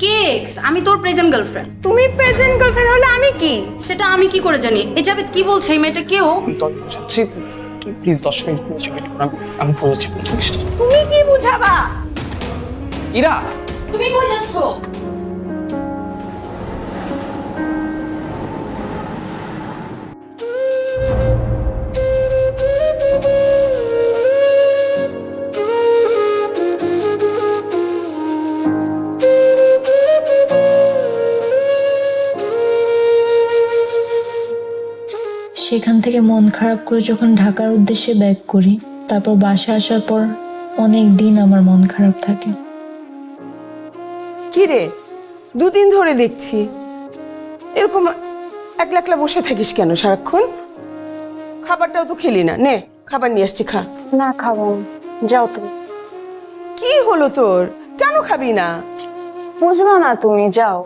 কেক্স আমি তোর present girlfriend তুমি প্রেজেন্ট গার্লফ্রেন্ড হলে আমি কি? সেটা আমি কি করে জানি? এই যাবে কি বলছে এই মেয়েটা কেউ? বুঝাচ্ছি প্লিজ দশ মিনিট আমি আমি বুঝাচ্ছি তুমি কি বুঝাবা? ইরা! তুমি কই সেখান থেকে মন খারাপ করে যখন ঢাকার উদ্দেশ্যে ব্যাক করি তারপর বাসা আসার পর অনেক দিন আমার মন খারাপ থাকে। কি রে? দুদিন ধরে দেখছি। এরকম একলা একলা বসে থাকিস কেন সারাক্ষণ? খাবারটাও তো খেলি না। নে খাবার নিয়ে আসছি খা। না খাব। যাও তুমি। কি হলো তোর? কেন খাবি না? বুঝবা না তুমি যাও।